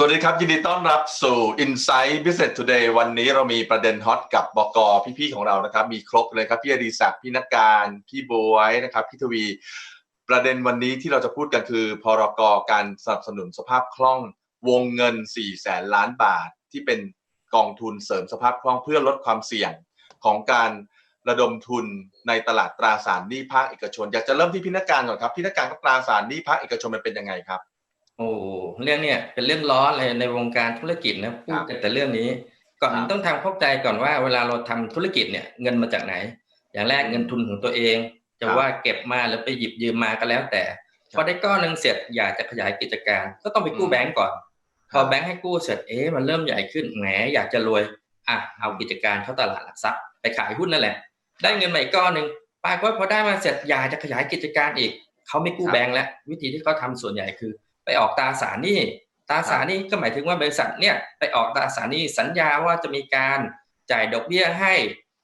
สวัสดีครับ ยินดีต้อนรับสู่ Insight Business Today วันนี้เรามีประเด็นฮอตกับบกพี่ๆของเรานะครับ มีครบเลยครับ พี่อดีศักดิ์พี่นักการ พี่บวยนะครับ พี่ทวี ประเด็นวันนี้ที่เราจะพูดกันคือพรกการสนับสนุนสภาพคล่องวงเงิน4แสนล้านบาท ที่เป็นกองทุนเสริมสภาพคล่องเพื่อลดความเสี่ยงของการระดมทุนในตลาดตราสารหนี้ภาคเอกชน อยากจะเริ่มที่พี่นักการก่อนครับพี่นักการกับตราสารหนี้ภาคเอกชนมันเป็นยังไงครับ โอ้เรื่องเนี่ยเป็นเรื่องร้อนเลยในวงการธุรกิจนะพูดกันแต่เรื่องนี้ ก่อนครับต้องทำเข้าใจก่อนว่าเวลาเราทำธุรกิจเนี่ยเงินมาจากไหน อย่างแรกเงินทุนของตัวเอง จะครับว่าเก็บมาหรือไปหยิบยืมมาก็แล้วแต่ครับพอได้ก้อนหนึ่งเสร็จอยากจะขยายกิจการ ก็ต้องไปกู้อืมแบงก์ก่อนคพรับอแบงก์ให้กู้เสร็จเอ๊ะมันเริ่มใหญ่ขึ้นแหมอยากจะรวยอะเอากิจการเข้าตลาดหลักทรัพย์ไปขายหุ้นนั่นแหละ ได้เงินมาอีกก้อนหนึ่งปรากฏพอได้มาเสร็จอยากจะขยายกิจการอีกเขาไม่กู้ครับแบงก์แล้ววิธีที่เขาทำส่วนใหญ่คือ ไปออกตราสารหนี้ตราสารหนี้ก็หมายถึงว่าบริษัทเนี่ยไปออกตราสารหนี้สัญญาว่าจะมีการจ่ายดอกเบี้ยให้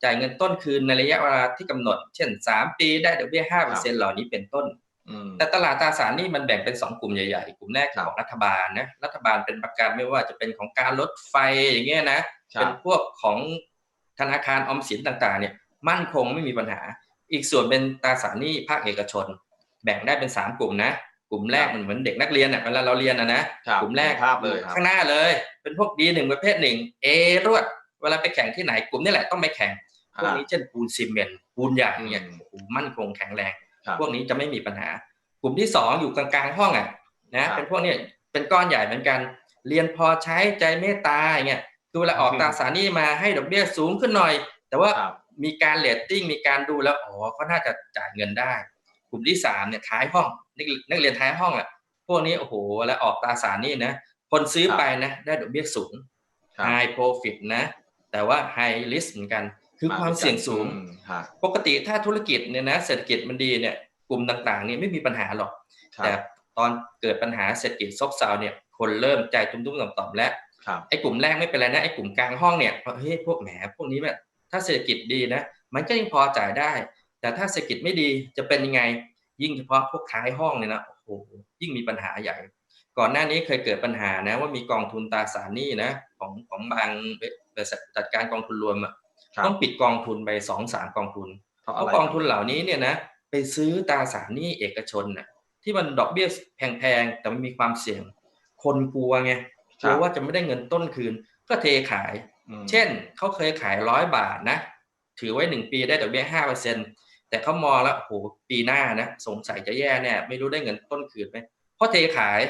จ่ายเงินต้นคืนในระยะเวลาที่กำหนด เช่น 3 ปีได้ดอกเบี้ย5%เหล่านี้เป็นต้นอืมแต่ตลาดตราสารหนี้มันแบ่งเป็น2กลุ่มใหญ่ๆ กลุ่มแรกครับของรัฐบาลนะรัฐบาลเป็นประกันไม่ว่าจะเป็นของการรถไฟอย่างเงี้ยนะครัเป็นบพวกของธนาคารออมสินต่างๆ เนี่ยมั่นคงไม่มีปัญหา อีกส่วนเป็นตราสารหนี้ภาคเอกชน แบ่งได้เป็นสามกลุ่มนะ กลุ่มแรกมันเหมือนเด็กนักเรียนอะเวลาเราเรียนนะนะครับกลุ่มแรกภาพเลยครับข้างหน้าเลย เป็นพวกดีหนึ่งประเภทหนึ่งเอรวดเวลาไปแข่งที่ไหนกลุ่มนี้แหละต้องไปแข่งพวกนี้เช่นปูนซีเมนต์ปูนใหญ่เนี่ยอืมโอ้โหมั่นคงแข็งแรงครับพวกนี้จะไม่มีปัญหา กลุ่มที่สองอยู่กลางๆห้องอะนะครับเป็นพวกเนี้ยเป็นก้อนใหญ่เหมือนกัน เรียนพอใช้ใจเมตตาอย่างเงี้ยคือเวลาออกอืมตราสารหนี้มาให้ดอกเบี้ยสูงขึ้นหน่อย แต่ว่าครับมีการเลตติ้งมีการดูแล้วอ๋อเขาน่าจะจ่ายเงินได้ก ลุ่มที่สามเนี่ยท้ายห้องนักนักเรียนท้ายห้องอะพวกนี้โอ้โหแล้วออกตราสารหนี้นะคนซื้อครับไปนะได้ดอกเบี้ยสูงครับ high profit นะ แต่ว่า high risk เหมือนกัน คือความเสี่ยงสูงอืมฮะปกติถ้าธุรกิจเนี่ยนะเศรษฐกิจมันดีเนี่ยกลุ่มต่างๆเนี่ยไม่มีปัญหาหรอกครับแต่ตอนเกิดปัญหาเศรษฐกิจซบเซาเนี่ยคนเริ่มใจตุ้มๆต่อมๆแล้วครับไอ้กลุ่มแรกไม่เป็นไรนะไอ้กลุ่มกลางห้องเนี่ยเฮ้ยพวกแหมพวกนี้แบบถ้าเศรษฐกิจดีนะ มันก็ยังพอจ่ายได้ แต่ถ้าเศรษฐกิจไม่ดีจะเป็นยังไง ยิ่งเฉพาะพวกท้ายห้องเนี่ยนะโอ้โหยิ่งมีปัญหาใหญ่ก่อนหน้านี้เคยเกิดปัญหานะว่ามีกองทุนตราสารหนี้นะของของบางบริษัทจัดการกองทุนรวมอะครับต้องปิดกองทุนไปสองสามกองทุนเพราะเพอะไรราะกองทุนเหล่านี้เนี่ยนะไปซื้อตราสารหนี้เอกชนน่ะที่มันดอกเบี้ยแพงๆแต่มันมีความเสี่ยง คนกลัวไงกลัวว่าจะไม่ได้เงินต้นคืน ก็เทขายอืมเช่นเขาเคยขายร้อยบาทนะ ถือไว้หนึ่งปีได้ดอกเบี้ยห้าเปอร์เซ็น แต่เขามองแล้วโอ้โหปีหน้านะสงสัยจะแย่แน่ไม่รู้ได้เงินต้นคืนไหมเพราะเทขาย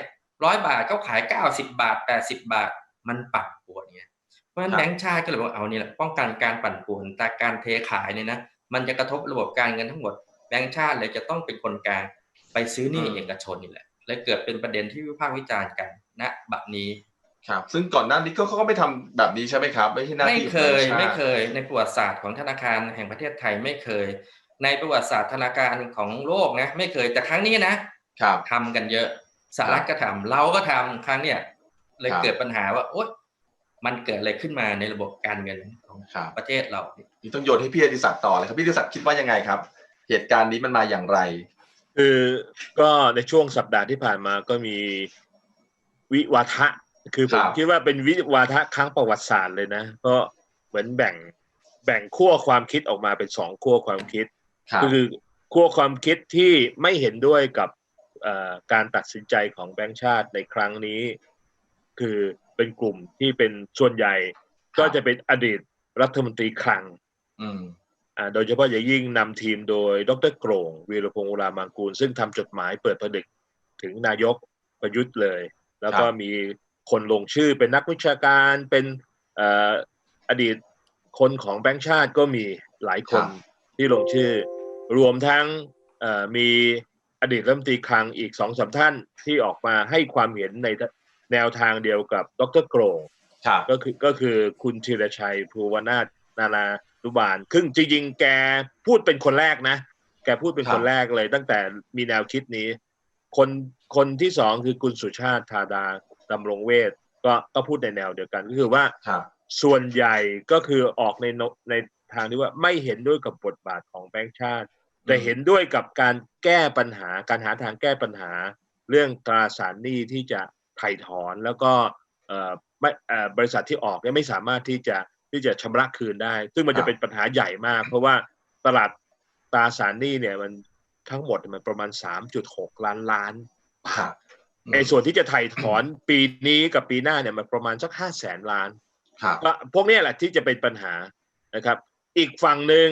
ร้อยบาทเขาขายเก้าสิบาทแปดสิบาท มันปั่นป่วนไงเพราะฉะนั้นแบงก์ชาติก็เลยบอกเอานี่แหละป้องกันการปั่นป่วนแต่การเทขายเนี่ยนะมันจะกระทบระบบการเงินทั้งหมดแบงก์ชาติเลยจะต้องเป็นคนกลางไปซื้อหนี้เอกชนนี่แหละเลยเกิดเป็นประเด็นที่วิพากษ์วิจารณ์กันณบัดนี้ครับ ซึ่งก่อนหน้านี้ก็เขาก็ไม่ทำแบบนี้ใช่ไหมครับ ไม่ใช่หน้าไม่ที่เคยของแบงก์ชาติไม่เคยในประวัติศาสตร์ของธนาคารแห่งประเทศไทยไม่เคย ในประวัติศาสตร์ธนาคารของโลกนะไม่เคยแต่ครั้งนี้นะครับทำกันเยอะสหรัฐก็ทำเราก็ทำครั้งเนี้ยเลยครับเกิดปัญหาว่าโอ๊ยมันเกิดอะไรขึ้นมาในระบบการเงินของครับประเทศเรานี่ต้องโยนให้พี่อดิศักดิ์ต่อเลยครับพี่อดิศักดิ์คิดว่ายังไงครับ เหตุการณ์นี้มันมาอย่างไรคือก็ในช่วงสัปดาห์ที่ผ่านมาก็มีวิวาทะ คือผมครับคิดว่าเป็นวิวาทะครั้งประวัติศาสตร์เลยนะก็เหมือนแบ่งแบ่งขั้วความคิดออกมาเป็นสองขั้วความคิด ครับก็คือขั้วความคิดที่ไม่เห็นด้วยกับเอ่อการตัดสินใจของแบงก์ชาติในครั้งนี้ คือเป็นกลุ่มที่เป็นส่วนใหญ่ก็จะเป็นอดีตรัฐมนตรีคลังอืมอ่าโดยเฉพาะอย่างยิ่งนำทีมโดยดรโกรงวีรพงษ์อุรามังกูล ซึ่งทำจดหมายเปิดผนึกถึงนายกประยุทธ์เลย แล้วก็ครับมีคนลงชื่อเป็นนักวิชาการเป็นเอ่ออดีตคนของแบงค์ชาติก็มีหลายคน ที่ลงชื่อ รวมทั้งเอ่อมีอดีตรัฐมนตรีคลังอีกสองสามท่านที่ออกมาให้ความเห็นในแนวทางเดียวกับดรโกรงครับก็คือก็คือคุณธีรชัยภูวนาถนานานุบาลซึ่งจริงๆ แกพูดเป็นคนแรกนะ แกพูดเป็นครับคนแรกเลย ตั้งแต่มีแนวคิดนี้ คนคนที่สองคือคุณสุชาติธาดาดำรงเวทก็ก็พูดในแนวเดียวกันก็คือว่าครับ ส่วนใหญ่ก็คือออกในโนในทางที่ว่าไม่เห็นด้วยกับบทบาทของแบงก์ชาติ แต่เห็นด้วยกับการแก้ปัญหาการหาทางแก้ปัญหา เรื่องตราสารหนี้ที่จะไถ่ถอนแล้วก็เอ่อไม่เอ่อบริษัทที่ออกเนี่ยไม่สามารถที่จะที่จะชำระคืนได้ ซึ่งมันครัจะบเป็นปัญหาใหญ่มาก เพราะว่าตลาดตราสารหนี้เนี่ยมันทั้งหมดมันประมาณ 3.6 ล้านล้านครับในส่วนที่จะไถ่ถอนปีนี้กับปีหน้าเนี่ยมันประมาณสักห้าแสนล้านครับก็ พวกเนี้ยแหละที่จะเป็นปัญหานะครับ อีกฝั่งหนึ่ง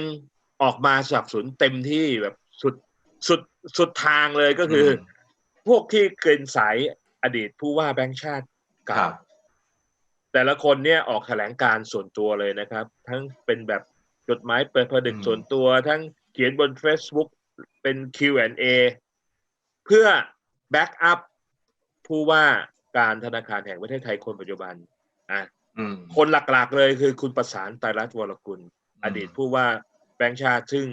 ออกมาสนับสนุนเต็มที่แบบสุดสุดสุดทางเลยก็คืออพวกที่เกินสายอดีตผู้ว่าแบงค์ชาติคเก่ารับแต่ละคนเนี่ยออกแถลงการส่วนตัวเลยนะครับ ทั้งเป็นแบบจดหมายเปิดผดึกอืมส่วนตัว ทั้งเขียนบน Facebook เป็น Q&A เพื่อแบ็กอัพผู้ว่าการธนาคารแห่งประเทศไทยคนปัจจุบันอะอืม คนหลักๆเลยคือคุณประสานไตรรัตน์วรกุล อดีตผู้ว่าแบงค์ชาติซึ่ง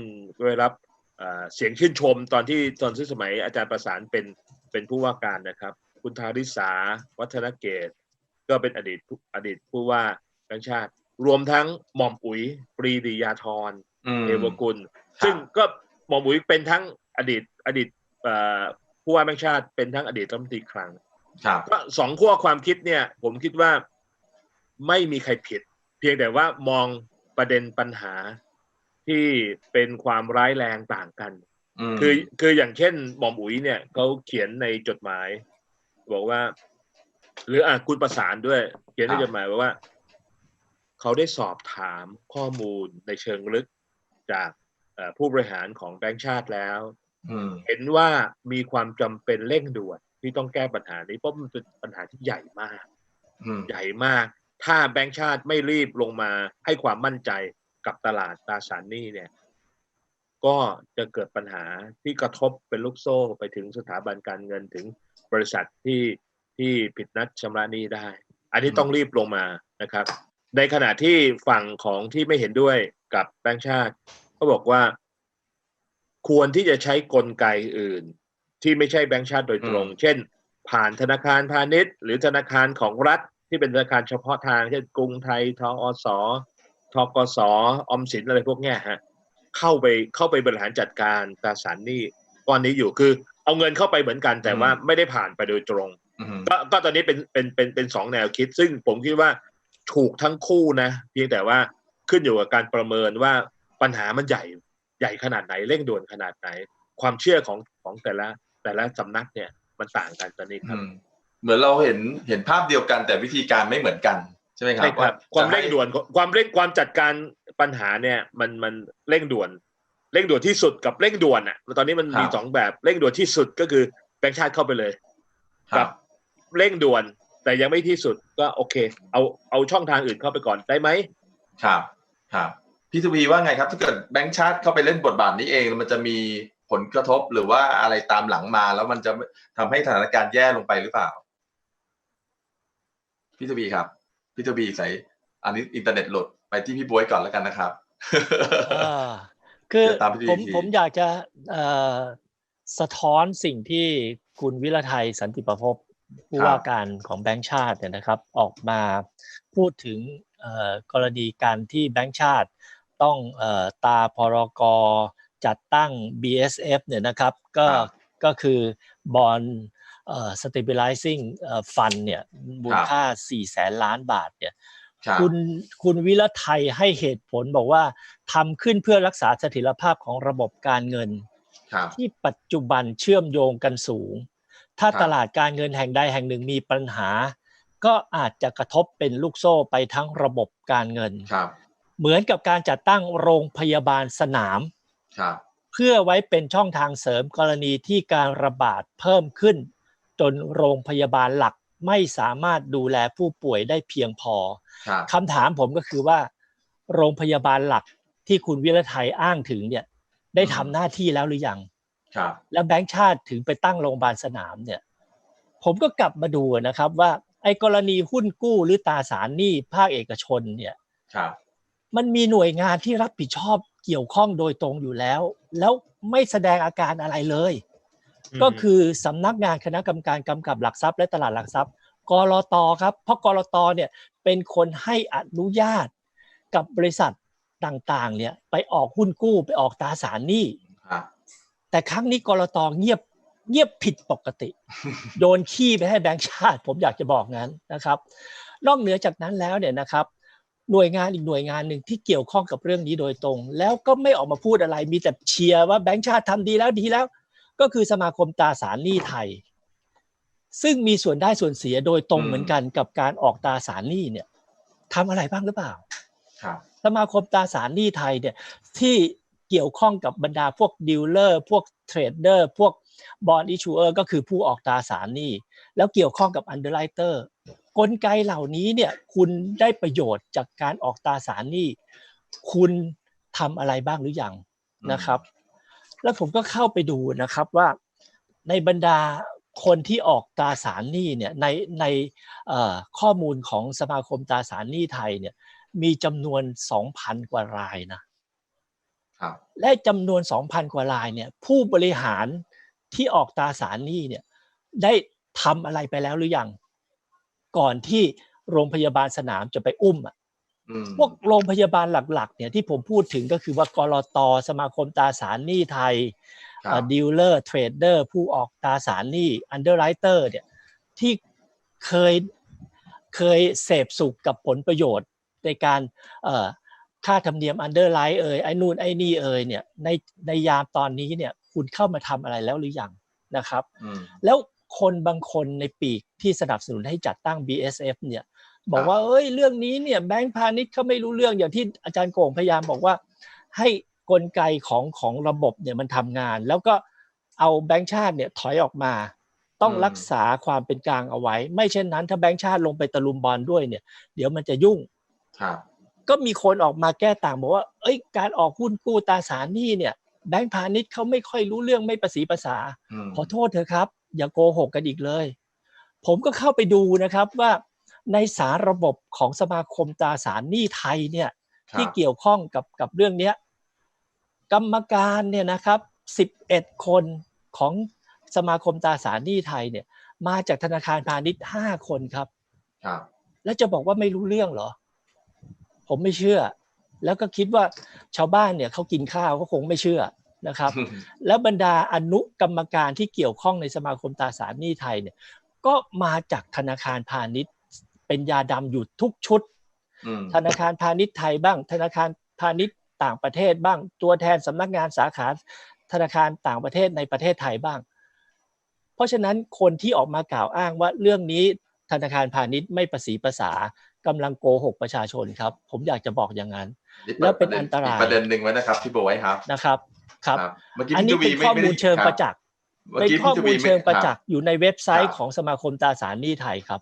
ได้รับเอ่อเสียงชื่นชมตอนที่ตอนที่สมัยอาจารย์ประสานเป็นเป็นผู้ว่าการนะครับ คุณทาริสาวัฒนเกต ก็เป็นอดีตผู้อดีตผู้ว่าแบงค์ชาติ รวมทั้งหม่อมอุ๋ยปรีดียาธรอืมเทวกุลครับซึ่งก็หม่อมอุ๋ยเป็นทั้งอดีตอดีตเอ่อผู้ว่าแบงค์ชาติเป็นทั้งอดีตรัฐมนตรีคลังครับก็สองขั้วความคิดเนี่ย ผมคิดว่า ไม่มีใครผิด เพียงแต่ว่ามองประเด็นปัญหาที่เป็นความร้ายแรงต่างกันมคือคืออย่างเช่นหม่อมอุ๋ยเนี่ยเขาเขียนในจดหมาย บอกว่า หรืออะคุณประสานด้วย เขียนในจดหมายบอกว่า เขาได้สอบถามข้อมูลในเชิงลึกจากเอ่อผู้บริหารของแบงก์ชาติแล้วอืมเห็นว่ามีความจำเป็นเร่งด่วนที่ต้องแก้ปัญหานี้เพราะมันเป็นปัญหาที่ใหญ่มากอืมใหญ่มาก ถ้าแบงก์ชาติไม่รีบลงมาให้ความมั่นใจกับตลาดตราสารหนี้เนี่ย ก็จะเกิดปัญหาที่กระทบเป็นลูกโซ่ไปถึงสถาบันการเงินถึงบริษัทที่ที่ผิดนัดชำระหนี้ได้ อันนี้ต้องรีบลงมานะครับ ในขณะที่ฝั่งของที่ไม่เห็นด้วยกับแบงก์ชาติเขาบอกว่า ควรที่จะใช้กลไกอื่น ที่ไม่ใช่แบงก์ชาติโดยตรง เช่น ผ่านธนาคารพาณิชย์ หรือธนาคารของรัฐ ที่เป็นธนาคารเฉพาะทางเช่นกรุงไทยทอสทกสออมสินอะไรพวกเนี้ยฮะเข้าไปเข้าไปบริหารจัดการตราสารหนี้ก้อนนี้อยู่คือ เอาเงินเข้าไปเหมือนกันแต่ว่าไม่ได้ผ่านไปโดยตรงอืมก็ก็ตอนนี้เป็นเป็นเป็นเป็นสองแนวคิด ซึ่งผมคิดว่าถูกทั้งคู่นะเพียงแต่ว่าขึ้นอยู่กับการประเมินว่าปัญหามันใหญ่ใหญ่ขนาดไหนเร่งด่วนขนาดไหน ความเชื่อของของแต่ละแต่ละสำนักเนี่ยมันต่างกันตอนนี้ครับอืม เหมือนเราเห็นเห็นภาพเดียวกันแต่วิธีการไม่เหมือนกันใช่ไหมครับใช่ครับ ความเร่งด่วนจะความเร่งความจัดการปัญหาเนี่ย มันมันเร่งด่วน เร่งด่วนที่สุดกับเร่งด่วนอะตอนนี้มันมีสองแบบเร่งด่วนที่สุดก็คือแบงค์ชาติเข้าไปเลยให้ครับเร่งด่วน แต่ยังไม่ที่สุดก็โอเค เอาเอาช่องทางอื่นเข้าไปก่อนได้ไหมครับครับพี่ทวีว่าไงครับ ถ้าเกิดแบงค์ชาติเข้าไปเล่นบทบาทนี้เองมันจะมีผลกระทบหรือว่าอะไรตามหลังมาแล้วมันจะทำให้สถานการณ์แย่ลงไปหรือเปล่า พี่ทวีครับ พี่ทวีใส่อันนี้อินเทอร์เน็ตหลุดไปที่พี่บวยก่อนแล้วกันนะครับอ่าคือเดี๋ยวตามพี่ผมทีผมอยากจะเอ่อสะท้อนสิ่งที่คุณวิรไทยสันติประพบผู้ว่าการของแบงก์ชาติเนี่ยนะครับ ออกมาพูดถึงเอ่อกรณีการที่แบงก์ชาติต้องเอ่อตาพรกจัดตั้ง BSF เนี่ยนะครับ ก็ครับก็คือบอลเอ่อ stabilizing เอ่อ fund เนี่ยมูลค่า4แสนล้านบาทเนี่ยครับคุณคุณวิรไทยให้เหตุผลบอกว่าทำขึ้นเพื่อรักษาเสถียรภาพของระบบการเงินครับที่ปัจจุบันเชื่อมโยงกันสูง ถ้าครับตลาดการเงินแห่งใดแห่งหนึ่งมีปัญหา ก็อาจจะกระทบเป็นลูกโซ่ไปทั้งระบบการเงินครับเหมือนกับการจัดตั้งโรงพยาบาลสนามครับเพื่อไว้เป็นช่องทางเสริมกรณีที่การระบาดเพิ่มขึ้น จนโรงพยาบาลหลักไม่สามารถดูแลผู้ป่วยได้เพียงพอครับคำถามผมก็คือว่า โรงพยาบาลหลักที่คุณวิรไทยอ้างถึงเนี่ย ได้ทำหน้าที่แล้วหรือยังครับแล้วแบงค์ชาติถึงไปตั้งโรงพยาบาลสนามเนี่ย ผมก็กลับมาดูนะครับว่า ไอ้กรณีหุ้นกู้หรือตราสารหนี้ภาคเอกชนเนี่ยครับมันมีหน่วยงานที่รับผิดชอบเกี่ยวข้องโดยตรงอยู่แล้ว แล้วไม่แสดงอาการอะไรเลย ก็คือสำนักงานคณะกรรมการกำกับหลักทรัพย์และตลาดหลักทรัพย์กรตครับ เพราะกรตเนี่ยเป็นคนให้อนุญาตกับบริษัทต่างๆ เนี่ยไปออกหุ้นกู้ไปออกตราสารหนี้ครับแต่ครั้งนี้กรตเงียบเงียบผิดปกติ โยนขี้ไปให้แบงก์ชาติ ผมอยากจะบอกงั้นนะครับ นอกเหนือจากนั้นแล้วเนี่ยนะครับ หน่วยงานอีกหน่วยงานหนึ่งที่เกี่ยวข้องกับเรื่องนี้โดยตรง แล้วก็ไม่ออกมาพูดอะไรมีแต่เชียร์ว่าแบงก์ชาติทำดีแล้วดีแล้ว ก็คือสมาคมตราสารหนี้ไทย ซึ่งมีส่วนได้ส่วนเสียโดยตรงอืมเหมือนกันกับการออกตราสารหนี้เนี่ยทำอะไรบ้างหรือเปล่าครับสมาคมตราสารหนี้ไทยเนี่ยที่เกี่ยวข้องกับบรรดาพวกดีลเลอร์พวกเทรดเดอร์พวกบอลอิชูเออร์ก็คือผู้ออกตราสารหนี้แล้วเกี่ยวข้องกับอันเดอร์ไ t เตอร์กลไกเหล่านี้เนี่ยคุณได้ประโยชน์จากการออกตราสารหนี้คุณทำอะไรบ้างหรือยังอืมนะครับ แล้วผมก็เข้าไปดูนะครับว่าในบรรดาคนที่ออกตราสารหนี้เนี่ยในในเอ่อข้อมูลของสมาคมตราสารหนี้ไทยเนี่ยมีจำนวน 2,000 กว่ารายนะครับและจำนวน 2,000 กว่ารายเนี่ยผู้บริหารที่ออกตราสารหนี้เนี่ยได้ทำอะไรไปแล้วหรือยัง ก่อนที่โรงพยาบาลสนามจะไปอุ้มอะอืม พวกโรงพยาบาลหลักๆ เนี่ยที่ผมพูดถึงก็คือว่ากรตสมาคมตราสารหนี้ไทยครับดีลเลอร์เทรดเดอร์ผู้ออกตราสารหนี้อันเดอร์ไรเตอร์เนี่ยที่เคยเคยเสพสุขกับผลประโยชน์ในการเอ่อค่าธรรมเนียมอันเดอร์ไลท์เอ่ยไอ้นู่นไอ้นี่เอ่ยเนี่ยในในยามตอนนี้เนี่ยคุณเข้ามาทำอะไรแล้วหรือยังนะครับอืมแล้วคนบางคนในปีกที่สนับสนุนให้จัดตั้ง BSF เนี่ย บอกว่า เอ้ย เรื่องนี้เนี่ยแบงก์พาณิชย์เขาไม่รู้เรื่องอย่างที่อาจารย์โก่งพยายามบอกว่า ให้กลไกของของระบบเนี่ยมันทำงาน แล้วก็เอาแบงก์ชาติเนี่ยถอยออกมา ต้องอืมรักษาความเป็นกลางเอาไว้ ไม่เช่นนั้น ถ้าแบงก์ชาติลงไปตะลุมบอลด้วยเนี่ย เดี๋ยวมันจะยุ่งครับก็มีคนออกมาแก้ต่างบอกว่า เอ้ย การออกหุ้นกู้ตราสารหนี้เนี่ยแบงก์พาณิชย์เขาไม่ค่อยรู้เรื่องไม่ประสีภาษาอืมขอโทษเถอะครับ อย่าโกหกกันอีกเลย ผมก็เข้าไปดูนะครับว่า ในสารระบบของสมาคมตราสารหนี้ไทยเนี่ยครับที่เกี่ยวข้องกับกับเรื่องเนี้ยกรรมการเนี่ยนะครับ11 คนของสมาคมตราสารหนี้ไทยเนี่ยมาจากธนาคารพาณิชย์5คนครับครับแล้วจะบอกว่าไม่รู้เรื่องเหรอ ผมไม่เชื่อ แล้วก็คิดว่าชาวบ้านเนี่ยเขากินข้าวก็คงไม่เชื่อนะครับ แล้วบรรดาอนุกรรมการที่เกี่ยวข้องในสมาคมตราสารหนี้ไทยเนี่ยก็มาจากธนาคารพาณิชย์ เป็นยาดำอยู่ทุกชุดอืมธนาคารพาณิชย์ไทยบ้าง ธนาคารพาณิชย์ต่างประเทศบ้าง ตัวแทนสำนักงานสาขาธนาคารต่างประเทศในประเทศไทยบ้าง เพราะฉะนั้นคนที่ออกมากล่าวอ้างว่าเรื่องนี้ธนาคารพาณิชย์ไม่ประสีภาษากำลังโกหกประชาชนครับ ผมอยากจะบอกอย่างนั้น แล้วเป็นอันตรายอีกประเด็นหนึ่งไว้นะครับพี่โบไว้ครับนะครับครับเมื่อกี้อันนี้พี่ทเป็นวีข้อไม่มูลเชิงคบประจักษ์เมื่อเป็นกี้ข้อพี่ทมูวีลเชิงประจักคษ์อยู่ในเว็บไซคต์รับของสมาคมตราสารหนี้ไทยครับ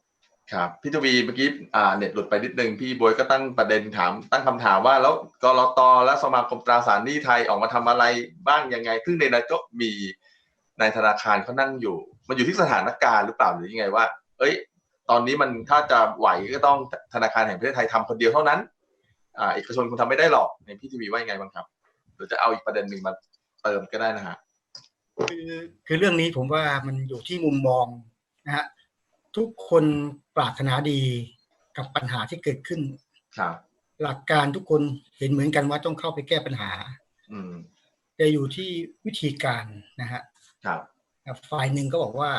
ครับพี่ทวีเมื่อกี้อ่าเน็ตหลุดไปนิดนึงพี่บวยก็ตั้งประเด็นถาม ตั้งคำถามว่าแล้วกรตและสมาคมตราสารหนี้ไทยออกมาทำอะไรบ้างยังไง ซึ่งในนั้นก็มีในธนาคารเขานั่งอยู่ มันอยู่ที่สถานการณ์หรือเปล่าหรือยังไงว่า เอ้ย ตอนนี้มันถ้าจะไหวก็ต้องธนาคารแห่งประเทศไทยทำคนเดียวเท่านั้นอ่าเอกชนคงทำไม่ได้หรอกในพี่ทวีว่ายังไงบ้างครับหรือจะเอาอีกประเด็นหนึ่งมาเติมก็ได้นะฮะคือคือเรื่องนี้ผมว่ามันอยู่ที่มุมมองนะฮะ ทุกคนปรารถนาดีกับปัญหาที่เกิดขึ้นครับ หลักการทุกคนเห็นเหมือนกันว่าต้องเข้าไปแก้ปัญหา อืมแต่อยู่ที่วิธีการนะฮะครับฝ่ายหนึ่งก็บอกว่า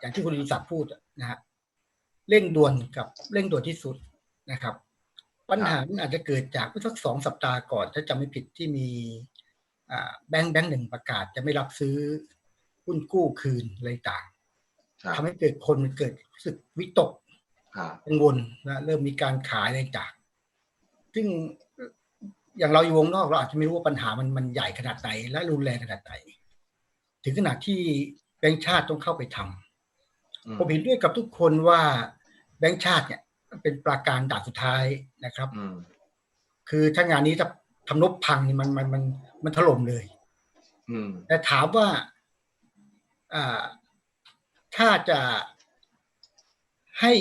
อย่างที่คุณอิศักดิ์พูดนะฮะเร่งด่วนกับเร่งด่วนที่สุดนะครับ ปัญหามันอาจจะเกิดจากเมื่อสักสองสัปดาห์ก่อน ถ้าจำไม่ผิดที่มีอ่าแบงค์แบงค์หนึ่งประกาศจะไม่รับซื้อหุ้นกู้คืนอะไรต่างครับ ทำให้เกิดคนเกิดรู้สึกวิตกครับกังวลนะเริ่มมีการขายอะไรต่างซึ่งอย่างเราอยู่วงนอกเราอาจจะไม่รู้ว่าปัญหามันมันใหญ่ขนาดไหนและรุนแรงขนาดไหน ถึงขนาดที่แบงค์ชาติต้องเข้าไปทำอืมผมเห็นด้วยกับทุกคนว่าแบงค์ชาติเนี่ยเป็นปราการด่านสุดท้ายนะครับอืมคือถ้างานนี้ถ้าทำนบพังนี่มันมันมันมันถล่มเลยอืมแต่ถามว่า อ่า ถ้าจะให้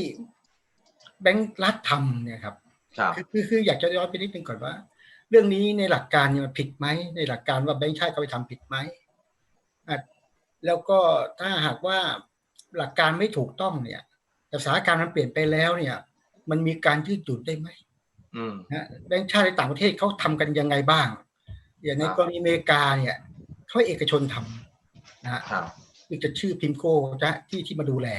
แบงค์รัฐทำเนี่ยครับครับคือคือคืออยากจะย้อนไปนิดนึงก่อนว่า เรื่องนี้ในหลักการเนี่ยมันผิดไหมในหลักการว่าแบงค์ชาติเขาไปทำผิดไหมอะแล้วก็ถ้าหากว่าหลักการไม่ถูกต้องเนี่ยแต่สถานการณ์มันเปลี่ยนไปแล้วเนี่ย มันมีการยืดหยุ่นได้ไหมอืมนะแบงค์ชาติในต่างประเทศเขาทำกันยังไงบ้าง อย่างในครับกรณีอเมริกาเนี่ยเขาให้เอกชนทำนะฮะ ครับจะชื่อพิมโก้จะที่ที่มาดูแล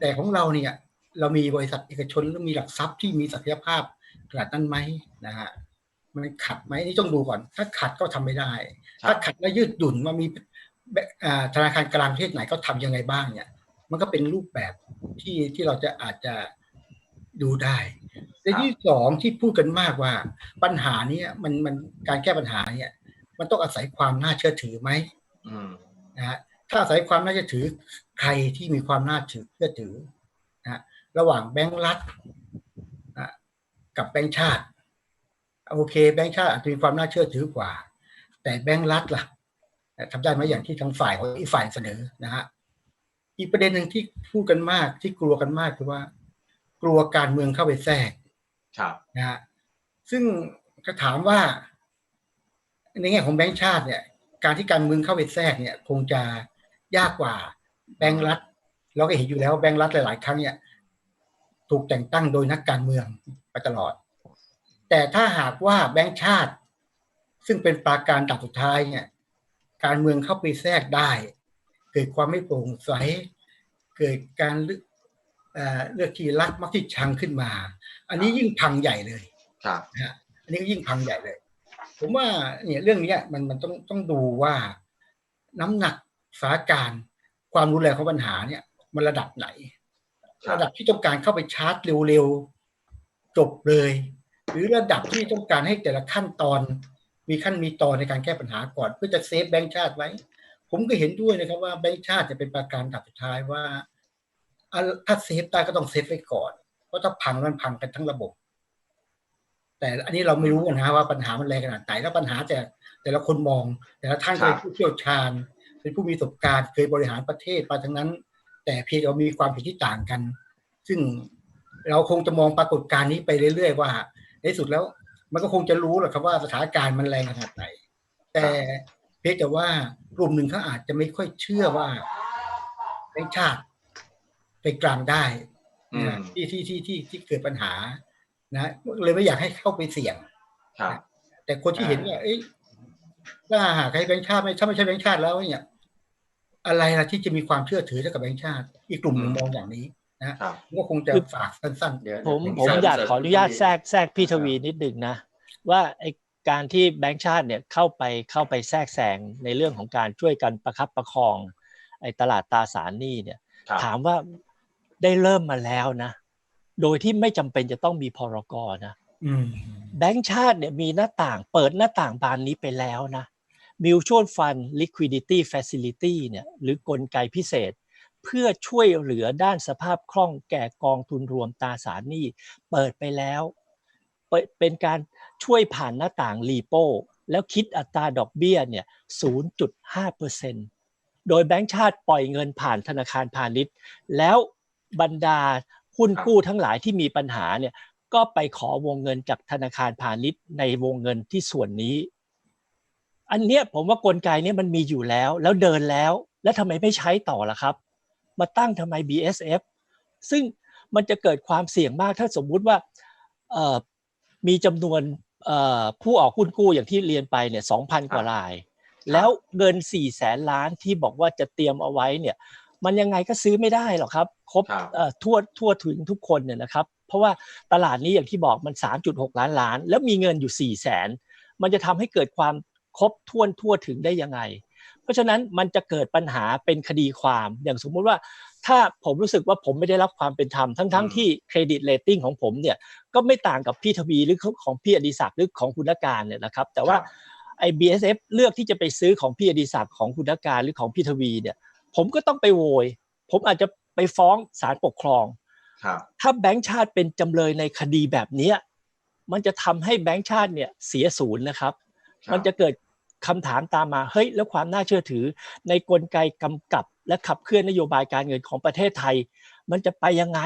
แต่ของเราเนี่ย เรามีบริษัทเอกชนแล้วมีหลักทรัพย์ที่มีศักยภาพขนาดนั้นไหมนะฮะมันขัดไหมนี่ต้องดูก่อน ถ้าขัดก็ทำไม่ได้ ถ้าขัดแล้วยืดหยุ่นว่ามีธนาคารกลางประเทศไหนก็ทำยังไงบ้างเนี่ย มันก็เป็นรูปแบบที่ที่เราจะอาจจะดูได้ในที่สองที่พูดกันมากว่าปัญหาเนี้มันมันการแก้ปัญหาเนี่ย มันต้องอาศัยความน่าเชื่อถือไหม นะฮะถ้าอาศัยความน่าเชื่อถือใครที่มีความน่าเชื่อถือนะฮะระหว่างแบงก์รัฐนะกับแบงก์ชาติ โอเค แบงก์ชาติอาจจะมีความน่าเชื่อถือกว่า แต่แบงก์รัฐล่ะทำได้ไหมอย่างที่ทางฝ่ายของอีกฝ่ายเสนอนะฮะอีกประเด็นหนึ่งที่พูดกันมากที่กลัวกันมากคือว่า กลัวการเมืองเข้าไปแทรกครับนะฮะซึ่งจะถามว่า ในแง่ของแบงก์ชาติเนี่ย การที่การเมืองเข้าไปแทรกเนี่ยคงจะยากกว่าแบงก์รัฐ เราก็เห็นอยู่แล้วว่าแบงก์รัฐหลาย ๆ ครั้งเนี่ยถูกแต่งตั้งโดยนักการเมืองไปตลอด แต่ถ้าหากว่าแบงก์ชาติ ซึ่งเป็นปราการดับสุดท้ายเนี่ยการเมืองเข้าไปแทรกได้ เกิดความไม่โปร่งใสเกิดการเลือกเอ่อเลือกที่รักมักที่ชังขึ้นมา อันนี้ยิ่งพังใหญ่เลยครับนะฮะอันนี้ก็ยิ่งพังใหญ่เลย ผมว่าเนี่ยเรื่องเนี้ยมันมันต้องต้องดูว่าน้ำหนักสถานการณ์ความรุนแรงของปัญหาเนี่ย มันระดับไหนครับระดับที่ต้องการเข้าไปชาร์จเร็วๆจบเลย หรือระดับที่ต้องการให้แต่ละขั้นตอน มีขั้นมีตอนในการแก้ปัญหาก่อน เพื่อจะเซฟแบงก์ชาติไว้ ผมก็เห็นด้วยนะครับว่าแบงก์ชาติจะเป็นประการดับสุดท้ายว่าอะถ้าเซฟได้ก็ต้องเซฟไว้ก่อนเพราะถ้าพังแล้วมันพังกันทั้งระบบ แต่อันนี้เราไม่รู้นะว่าปัญหามันแรงขนาดไหนแล้วปัญหาแต่แต่ละคนมอง แต่ละท่านก็เป็นผู้เชี่ยวชาญ เป็นผู้มีประสบการณ์เคยบริหารประเทศมาทั้งนั้น แต่เพียงแต่ว่ามีความเห็นที่ต่างกัน ซึ่งเราคงจะมองปรากฏการณ์นี้ไปเรื่อยๆว่าในที่สุดแล้วมันก็คงจะรู้แหละครับว่าสถานการณ์มันแรงขนาดไหน แต่เพียงแต่ว่ากลุ่มหนึ่งเขาอาจจะไม่ค่อยเชื่อว่าแบงค์ชาติไปกลางได้อืมนะที่ที่ที่ที่ที่เกิดปัญหา นะเลยไม่อยากให้เข้าไปเสี่ยงครับแต่คนที่เห็นว่าเอ้ยถ้าหากใครแบงค์ชาติไม่ถ้าไม่ใช่แบงค์ชาติแล้วเนี่ย อะไรล่ะที่จะมีความเชื่อถือเท่ากับแบงค์ชาติ อีกกลุ่มหนึ่งอืมมองอย่างนี้นะครับก็คงจะฝากสั้นๆเดี๋ยวผมเดี๋ยวผมเสริอยากเสริขออนุญาตแทรกแทรกพี่ทวีนิดหนึ่งนะ ว่าไอการที่แบงก์ชาติเนี่ยเข้าไปเข้าไปแทรกแซงในเรื่องของการช่วยกันประคับประคอง ไอตลาดตราสารหนี้เนี่ยครับถามว่าได้เริ่มมาแล้วนะ โดยที่ไม่จำเป็นจะต้องมีพรกนะอืมแบงก์ชาติเนี่ยมีหน้าต่างเปิดหน้าต่างบานนี้ไปแล้วนะ Mutual Fund Liquidity Facility เนี่ยหรือกลไกพิเศษ เพื่อช่วยเหลือด้านสภาพคล่องแก่กองทุนรวมตราสารหนี้เปิดไปแล้ว เปิดเป็นการช่วยผ่านหน้าต่างรีโปแล้วคิดอัตราดอกเบี้ยเนี่ย 0.5%โดยแบงก์ชาติปล่อยเงินผ่านธนาคารพาณิชย์ แล้วบรรดา หุ้นกู้ทั้งหลายที่มีปัญหาเนี่ย ก็ไปขอวงเงินจากธนาคารพาณิชย์ในวงเงินที่ส่วนนี้ อันเนี้ยผมว่ากลไกเนี้ยมันมีอยู่แล้ว แล้วเดินแล้ว แล้วทำไมไม่ใช้ต่อล่ะครับ มาตั้งทำไม BSF ซึ่งมันจะเกิดความเสี่ยงมากถ้าสมมุติว่าเอ่อมีจำนวนเอ่อผู้ออกหุ้นกู้อย่างที่เรียนไปเนี่ย2,000กว่าราย แล้วเงิน4แสนล้านที่บอกว่าจะเตรียมเอาไว้เนี่ย มันยังไงก็ซื้อไม่ได้หรอกครับ ครบครับเอ่อทั่วทั่วถึงทุกคนเนี่ยนะครับ เพราะว่าตลาดนี้อย่างที่บอกมัน 3.6 ล้านล้าน แล้วมีเงินอยู่4แสนมันจะทำให้เกิดความครบถ้วนทั่วถึงได้ยังไง เพราะฉะนั้นมันจะเกิดปัญหาเป็นคดีความอย่างสมมุติว่าถ้าผมรู้สึกว่าผมไม่ได้รับความเป็นธรรมทั้งๆทอืมที่เครดิตเรตติ้งของผมเนี่ยก็ไม่ต่างกับพี่ทวีหรือของพี่อดิศักดิ์หรือของคุณนักการเนี่ยนะครับ แต่ว่าครับไอ้ BSF เลือกที่จะไปซื้อของพี่อดิศักดิ์ของคุณนักการหรือของพี่ทวีเนี่ย ผมก็ต้องไปโวย ผมอาจจะไปฟ้องศาลปกครองครับถ้าแบงก์ชาติเป็นจำเลยในคดีแบบเนี้ยมันจะทำให้แบงก์ชาติเนี่ยเสียศูนย์นะครับครับ มันจะเกิดคำถามตามมาเฮ้ยแล้วความน่าเชื่อถือ ในกลไกกำกับ และขับเคลื่อนนโยบายการเงินของประเทศไทย มันจะไปยังไง